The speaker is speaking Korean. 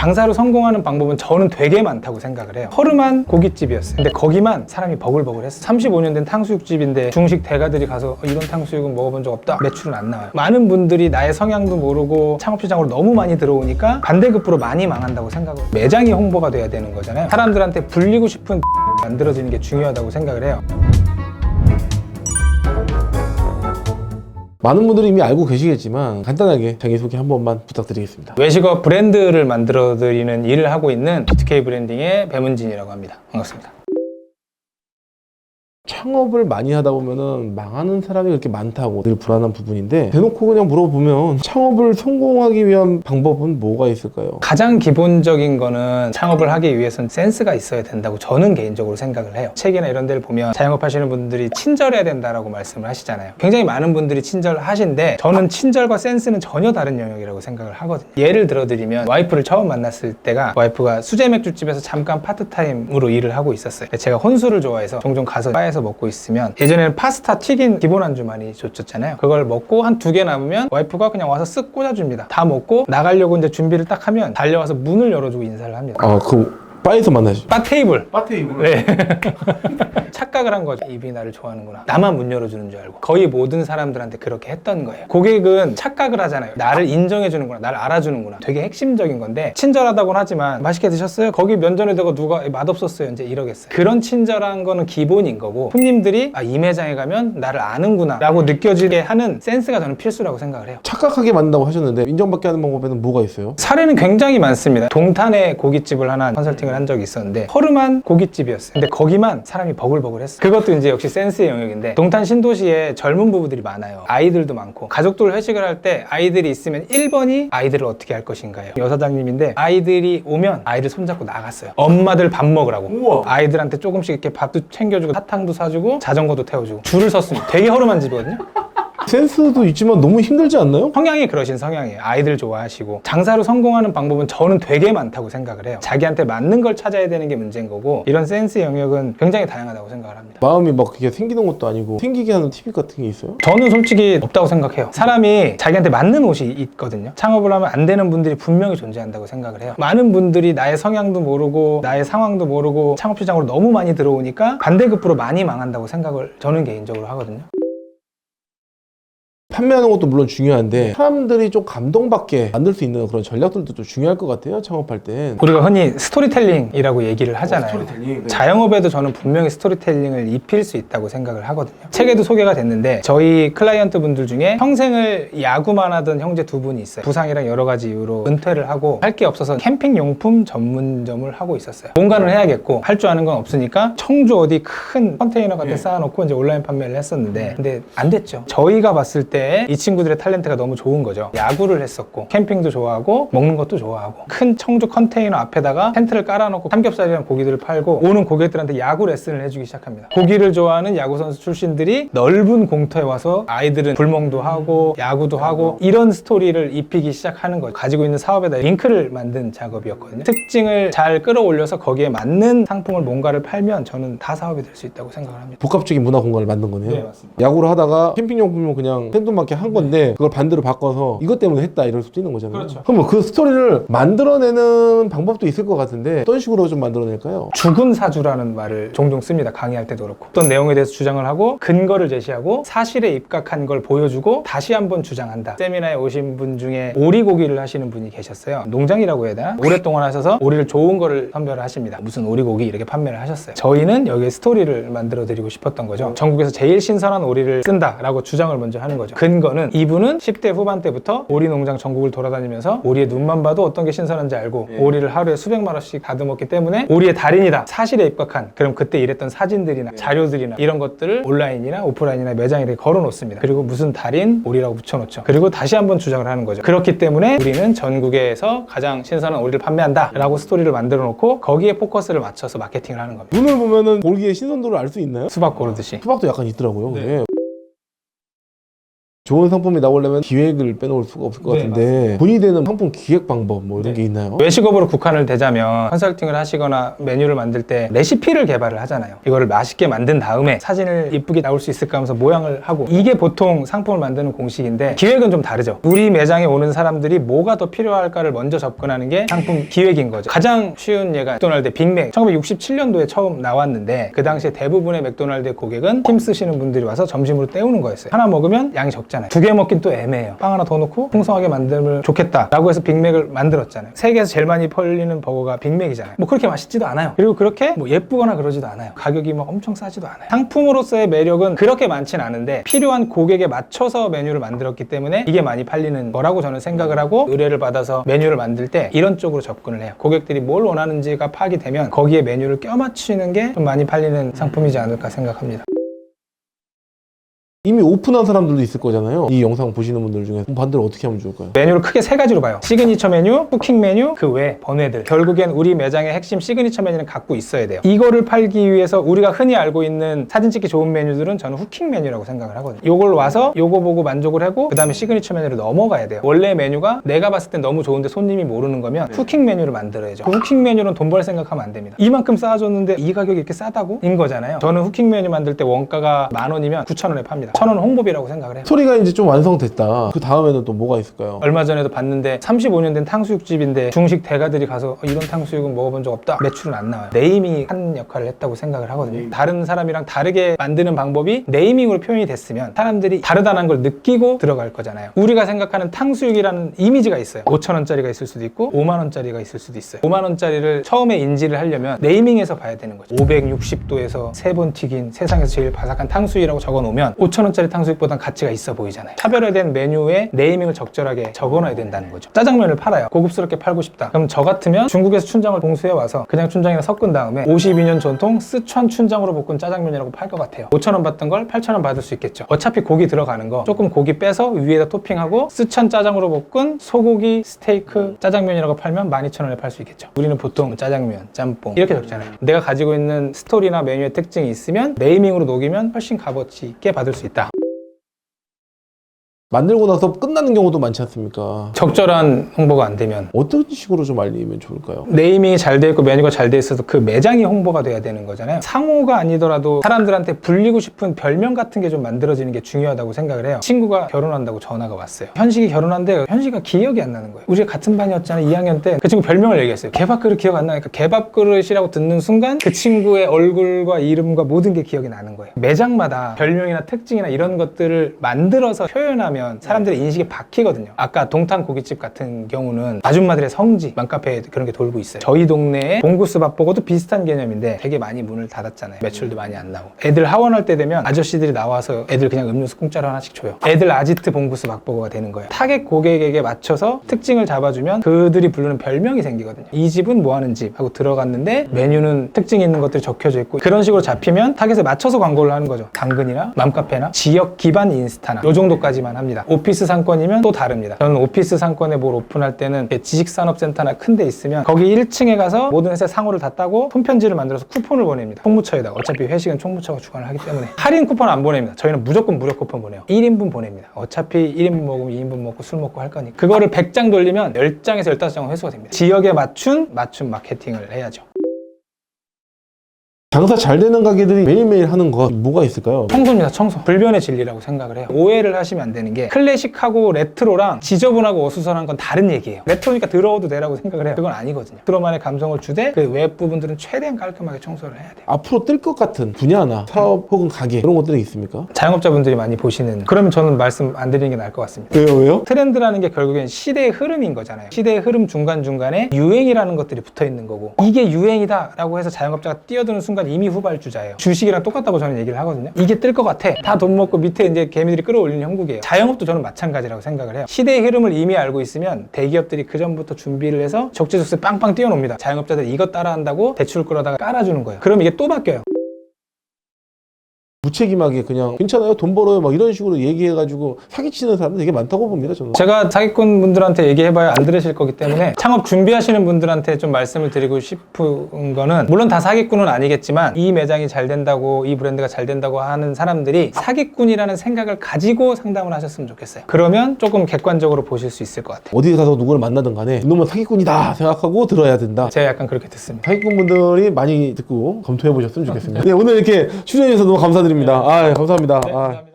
장사로 성공하는 방법은 저는 되게 많다고 생각을 해요. 허름한 고깃집이었어요. 근데 거기만 사람이 버글버글 했어. 35년 된 탕수육집인데 중식 대가들이 가서 어, 이런 탕수육은 먹어본 적 없다. 매출은 안 나와요. 많은 분들이 나의 성향도 모르고 창업 시장으로 너무 많이 들어오니까 반대급부로 많이 망한다고 생각을 해요. 매장이 홍보가 돼야 되는 거잖아요. 사람들한테 불리고 싶은 만들어지는 게 중요하다고 생각을 해요. 많은 분들이 이미 알고 계시겠지만 간단하게 자기소개 한 번만 부탁드리겠습니다. 외식업 브랜드를 만들어 드리는 일을 하고 있는 B2K 브랜딩의 배문진이라고 합니다. 반갑습니다. 창업을 많이 하다 보면은 망하는 사람이 그렇게 많다고 늘 불안한 부분인데 대놓고 그냥 물어보면 창업을 성공하기 위한 방법은 뭐가 있을까요? 가장 기본적인 거는 창업을 하기 위해서는 센스가 있어야 된다고 저는 개인적으로 생각을 해요. 책이나 이런 데를 보면 자영업 하시는 분들이 친절해야 된다라고 말씀을 하시잖아요. 굉장히 많은 분들이 친절하신데 저는 친절과 센스는 전혀 다른 영역이라고 생각을 하거든요. 예를 들어드리면 와이프를 처음 만났을 때가 와이프가 수제 맥주집에서 잠깐 파트타임으로 일을 하고 있었어요. 제가 혼술을 좋아해서 종종 가서 바에서 먹고 있으면 예전에는 파스타 튀긴 기본 안주 많이 줬잖아요. 그걸 먹고 한 두 개 남으면 와이프가 그냥 와서 쓱 꽂아줍니다. 다 먹고 나가려고 이제 준비를 딱 하면 달려와서 문을 열어주고 인사를 합니다. 아, 그 바에서 만나죠. 바 테이블. 바 테이블. 네. 착각을 한 거죠. 입이 나를 좋아하는구나. 나만 문 열어주는 줄 알고. 거의 모든 사람들한테 그렇게 했던 거예요. 고객은 착각을 하잖아요. 나를 인정해주는구나. 나를 알아주는구나. 되게 핵심적인 건데, 친절하다고는 하지만, 맛있게 드셨어요? 거기 면전에 대고 누가 맛없었어요. 이제 이러겠어요. 그런 친절한 거는 기본인 거고, 손님들이, 아, 이 매장에 가면 나를 아는구나. 라고 느껴지게 하는 센스가 저는 필수라고 생각을 해요. 착각하게 만든다고 하셨는데 인정받게 하는 방법에는 뭐가 있어요? 사례는 굉장히 많습니다. 동탄에 고깃집을 하나 컨설팅 을 한 적이 있었는데 허름한 고깃집이었어요. 근데 거기만 사람이 버글버글했어요. 그것도 이제 역시 센스의 영역인데 동탄 신도시에 젊은 부부들이 많아요. 아이들도 많고 가족들 회식을 할 때 아이들이 있으면 1번이 아이들을 어떻게 할 것인가요? 여사장님인데 아이들이 오면 아이들 손잡고 나갔어요. 엄마들 밥 먹으라고. 우와. 아이들한테 조금씩 이렇게 밥도 챙겨주고 사탕도 사주고 자전거도 태워주고 줄을 섰습니다. 되게 허름한 집이거든요. 센스도 있지만 너무 힘들지 않나요? 성향이 그러신 성향이에요. 아이들 좋아하시고 장사로 성공하는 방법은 저는 되게 많다고 생각을 해요. 자기한테 맞는 걸 찾아야 되는 게 문제인 거고 이런 센스 영역은 굉장히 다양하다고 생각을 합니다. 마음이 막 그게 생기는 것도 아니고 생기게 하는 팁 같은 게 있어요? 저는 솔직히 없다고 생각해요. 사람이 자기한테 맞는 옷이 있거든요. 창업을 하면 안 되는 분들이 분명히 존재한다고 생각을 해요. 많은 분들이 나의 성향도 모르고 나의 상황도 모르고 창업 시장으로 너무 많이 들어오니까 반대급부로 많이 망한다고 생각을 저는 개인적으로 하거든요. 판매하는 것도 물론 중요한데 네. 사람들이 좀 감동받게 만들 수 있는 그런 전략들도 좀 중요할 것 같아요 창업할 땐 우리가 흔히 스토리텔링이라고 얘기를 하잖아요. 네. 자영업에도 저는 분명히 스토리텔링을 입힐 수 있다고 생각을 하거든요. 책에도 소개가 됐는데 저희 클라이언트 분들 중에 평생을 야구만 하던 형제 두 분이 있어요. 부상이랑 여러 가지 이유로 은퇴를 하고 할 게 없어서 캠핑 용품 전문점을 하고 있었어요. 뭔가를 해야겠고 할 줄 아는 건 없으니까 청주 어디 큰 컨테이너 같은 데 쌓아놓고 이제 온라인 판매를 했었는데 근데 안 됐죠. 저희가 봤을 때이 친구들의 탤런트가 너무 좋은 거죠. 야구를 했었고 캠핑도 좋아하고 먹는 것도 좋아하고 큰 청주 컨테이너 앞에다가 텐트를 깔아놓고 삼겹살이랑 고기들을 팔고 오는 고객들한테 야구 레슨을 해주기 시작합니다. 고기를 좋아하는 야구 선수 출신들이 넓은 공터에 와서 아이들은 불멍도 하고 야구도 하고 이런 스토리를 입히기 시작하는 거죠. 가지고 있는 사업에다 링크를 만든 작업이었거든요. 특징을 잘 끌어올려서 거기에 맞는 상품을 뭔가를 팔면 저는 다 사업이 될 수 있다고 생각을 합니다. 복합적인 문화 공간을 만든 거네요 네, 맞습니다. 야구를 하다가 캠핑용품은 그냥 텐트 밖에 한 건데 그걸 반대로 바꿔서 이것 때문에 했다 이럴 수도 있는 거잖아요 그렇죠. 그럼 그 스토리를 만들어내는 방법도 있을 것 같은데 어떤 식으로 좀 만들어낼까요? 죽은 사주라는 말을 종종 씁니다. 강의할 때도 그렇고. 어떤 내용에 대해서 주장을 하고 근거를 제시하고 사실에 입각한 걸 보여주고 다시 한번 주장한다. 세미나에 오신 분 중에 오리고기를 하시는 분이 계셨어요. 농장이라고 해야 되나? 오랫동안 하셔서 오리를 좋은 거를 선별을 하십니다. 무슨 오리고기 이렇게 판매를 하셨어요. 저희는 여기에 스토리를 만들어 드리고 싶었던 거죠. 전국에서 제일 신선한 오리를 쓴다라고 주장을 먼저 하는 거죠. 근거는 이분은 10대 후반 때부터 오리 농장 전국을 돌아다니면서 오리의 눈만 봐도 어떤 게 신선한지 알고 오리를 하루에 수백만 원씩 다듬었기 때문에 오리의 달인이다. 사실에 입각한 그럼 그때 일했던 사진들이나 자료들이나 이런 것들을 온라인이나 오프라인이나 매장에 걸어 놓습니다. 그리고 무슨 달인 오리라고 붙여 놓죠. 그리고 다시 한번 주장을 하는 거죠. 그렇기 때문에 우리는 전국에서 가장 신선한 오리를 판매한다 라고 스토리를 만들어 놓고 거기에 포커스를 맞춰서 마케팅을 하는 겁니다. 눈을 보면은 고기의 신선도를 알 수 있나요? 수박 고르듯이. 수박도 약간 있더라고요 네. 좋은 상품이 나오려면 기획을 빼놓을 수가 없을 것 네, 같은데 돈이 되는 상품 기획 방법 뭐 이런 네. 게 있나요? 외식업으로 국한을 되자면 컨설팅을 하시거나 메뉴를 만들 때 레시피를 개발을 하잖아요. 이거를 맛있게 만든 다음에 사진을 이쁘게 나올 수 있을까 하면서 모양을 하고 이게 보통 상품을 만드는 공식인데 기획은 좀 다르죠. 우리 매장에 오는 사람들이 뭐가 더 필요할까를 먼저 접근하는 게 상품 기획인 거죠. 가장 쉬운 예가 맥도날드 빅맥 1967년도에 처음 나왔는데 그 당시에 대부분의 맥도날드 고객은 힘 쓰시는 분들이 와서 점심으로 때우는 거였어요. 하나 먹으면 양이 적잖 아요. 두 개 먹긴 또 애매해요. 빵 하나 더 넣고 풍성하게 만들면 좋겠다라고 해서 빅맥을 만들었잖아요. 세계에서 제일 많이 팔리는 버거가 빅맥이잖아요. 뭐 그렇게 맛있지도 않아요. 그리고 그렇게 뭐 예쁘거나 그러지도 않아요. 가격이 막 엄청 싸지도 않아요. 상품으로서의 매력은 그렇게 많진 않은데 필요한 고객에 맞춰서 메뉴를 만들었기 때문에 이게 많이 팔리는 거라고 저는 생각을 하고 의뢰를 받아서 메뉴를 만들 때 이런 쪽으로 접근을 해요. 고객들이 뭘 원하는지가 파악이 되면 거기에 메뉴를 껴맞추는 게 좀 많이 팔리는 상품이지 않을까 생각합니다. 이미 오픈한 사람들도 있을 거잖아요. 이 영상 보시는 분들 중에 반대로 어떻게 하면 좋을까요? 메뉴를 크게 세 가지로 봐요. 시그니처 메뉴, 쿠킹 메뉴, 그 외 번외들. 결국엔 우리 매장의 핵심 시그니처 메뉴는 갖고 있어야 돼요. 이거를 팔기 위해서 우리가 흔히 알고 있는 사진 찍기 좋은 메뉴들은 저는 후킹 메뉴라고 생각을 하거든요. 요걸 와서 요거 보고 만족을 하고 그 다음에 시그니처 메뉴로 넘어가야 돼요. 원래 메뉴가 내가 봤을 땐 너무 좋은데 손님이 모르는 거면 후킹 메뉴를 만들어야죠. 그 후킹 메뉴는 돈 벌 생각하면 안 됩니다. 이만큼 쌓아줬는데 이 가격이 이렇게 싸다고? 인 거잖아요. 저는 후킹 메뉴 만들 때 원가가 만 원이면 9천 원에 팝니다. 천 원은 홍보비라고 생각을 해요. 소리가 이제 좀 완성됐다. 그 다음에는 또 뭐가 있을까요? 얼마 전에도 봤는데 35년 된 탕수육집인데 중식 대가들이 가서 어, 이런 탕수육은 먹어본 적 없다. 매출은 안 나와요. 네이밍이 한 역할을 했다고 생각을 하거든요. 다른 사람이랑 다르게 만드는 방법이 네이밍으로 표현이 됐으면 사람들이 다르다는 걸 느끼고 들어갈 거잖아요. 우리가 생각하는 탕수육이라는 이미지가 있어요. 5천 원짜리가 있을 수도 있고 5만 원짜리가 있을 수도 있어요. 5만 원짜리를 처음에 인지를 하려면 네이밍에서 봐야 되는 거죠. 560도에서 세 번 튀긴 세상에서 제일 바삭한 탕수육이라고 적어 놓으면 5천 원짜리 탕수육보단 가치가 있어 보이잖아요. 차별화된 메뉴에 네이밍을 적절하게 적어놔야 된다는 거죠. 짜장면을 팔아요. 고급스럽게 팔고 싶다. 그럼 저 같으면 중국에서 춘장을 공수해 와서 그냥 춘장이랑 섞은 다음에 52년 전통 쓰촨 춘장으로 볶은 짜장면이라고 팔 것 같아요. 5천 원 받던 걸 8천 원 받을 수 있겠죠. 어차피 고기 들어가는 거 조금 고기 빼서 위에다 토핑하고 쓰촨 짜장으로 볶은 소고기 스테이크 짜장면이라고 팔면 12,000원에 팔 수 있겠죠. 우리는 보통 짜장면, 짬뽕 이렇게 적잖아요. 내가 가지고 있는 스토리나 메뉴의 특징이 있으면 네이밍으로 녹이면 훨씬 값어치 있게 받을 수 있다 만들고 나서 끝나는 경우도 많지 않습니까? 적절한 홍보가 안 되면 어떤 식으로 좀 알리면 좋을까요? 네이밍이 잘 돼 있고 메뉴가 잘 돼 있어서 그 매장이 홍보가 돼야 되는 거잖아요. 상호가 아니더라도 사람들한테 불리고 싶은 별명 같은 게 좀 만들어지는 게 중요하다고 생각을 해요. 친구가 결혼한다고 전화가 왔어요. 현식이 결혼한데 현식이가 기억이 안 나는 거예요. 우리가 같은 반이었잖아요. 2학년 때 그 친구 별명을 얘기했어요. 개밥그릇 기억 안 나니까 개밥그릇이라고 듣는 순간 그 친구의 얼굴과 이름과 모든 게 기억이 나는 거예요. 매장마다 별명이나 특징이나 이런 것들을 만들어서 표현하면 사람들의 인식이 바뀌거든요. 아까 동탄 고깃집 같은 경우는 아줌마들의 성지 맘카페에 그런 게 돌고 있어요. 저희 동네에 봉구스 밥버거도 비슷한 개념인데 되게 많이 문을 닫았잖아요. 매출도 많이 안 나오고. 애들 하원할 때 되면 아저씨들이 나와서 애들 그냥 음료수 공짜로 하나씩 줘요. 애들 아지트 봉구스 밥버거가 되는 거예요. 타겟 고객에게 맞춰서 특징을 잡아주면 그들이 부르는 별명이 생기거든요. 이 집은 뭐 하는 집 하고 들어갔는데 메뉴는 특징 있는 것들이 적혀져 있고 그런 식으로 잡히면 타겟에 맞춰서 광고를 하는 거죠. 당근이나 맘카페나 지역 기반 인스타나 요 정도까지만 합니다. 오피스 상권이면 또 다릅니다. 저는 오피스 상권에 뭘 오픈할 때는 지식산업센터나 큰 데 있으면 거기 1층에 가서 모든 회사 상호를 다 따고 손편지를 만들어서 쿠폰을 보냅니다. 총무처에다가 어차피 회식은 총무처가 주관을 하기 때문에 할인 쿠폰 안 보냅니다. 저희는 무조건 무료 쿠폰 보내요. 1인분 보냅니다. 어차피 1인분 먹으면 2인분 먹고 술 먹고 할 거니까 그거를 100장 돌리면 10장에서 15장 은 회수가 됩니다. 지역에 맞춘 맞춤 마케팅을 해야죠. 장사 잘 되는 가게들이 매일매일 하는 거 뭐가 있을까요? 청소입니다, 청소. 불변의 진리라고 생각을 해요. 오해를 하시면 안 되는 게 클래식하고 레트로랑 지저분하고 어수선한 건 다른 얘기예요. 레트로니까 더러워도 되라고 생각을 해요. 그건 아니거든요. 레트로만의 감성을 주되 그 외 부분들은 최대한 깔끔하게 청소를 해야 돼요. 앞으로 뜰 것 같은 분야나 사업 혹은 가게 그런 것들이 있습니까? 자영업자분들이 많이 보시는 그러면 저는 말씀 안 드리는 게 나을 것 같습니다. 왜요 왜요? 트렌드라는 게 결국엔 시대의 흐름인 거잖아요. 시대의 흐름 중간중간에 유행이라는 것들이 붙어 있는 거고 이게 유행이다 라고 해서 자영업자가 뛰어드는 순간 이미 후발주자예요. 주식이랑 똑같다고 저는 얘기를 하거든요. 이게 뜰 것 같아. 다 돈 먹고 밑에 이제 개미들이 끌어올리는 형국이에요. 자영업도 저는 마찬가지라고 생각을 해요. 시대의 흐름을 이미 알고 있으면 대기업들이 그 전부터 준비를 해서 적재적소에 빵빵 뛰어놉니다. 자영업자들이 이것 따라한다고 대출 끌어다가 깔아주는 거예요. 그럼 이게 또 바뀌어요. 무책임하게 그냥 괜찮아요 돈 벌어요 막 이런 식으로 얘기해가지고 사기치는 사람들 되게 많다고 봅니다 저는 제가 사기꾼 분들한테 얘기해봐야 안 들으실 거기 때문에 창업 준비하시는 분들한테 좀 말씀을 드리고 싶은 거는 물론 다 사기꾼은 아니겠지만 이 매장이 잘 된다고 이 브랜드가 잘 된다고 하는 사람들이 사기꾼이라는 생각을 가지고 상담을 하셨으면 좋겠어요. 그러면 조금 객관적으로 보실 수 있을 것 같아요. 어디 가서 누구를 만나든 간에 이놈은 사기꾼이다 생각하고 들어야 된다 제가 약간 그렇게 듣습니다. 사기꾼 분들이 많이 듣고 검토해 보셨으면 좋겠습니다 네, 오늘 이렇게 출연해 주셔서 너무 감사드립니다 아 감사합니다 네, 아. 감사합니다.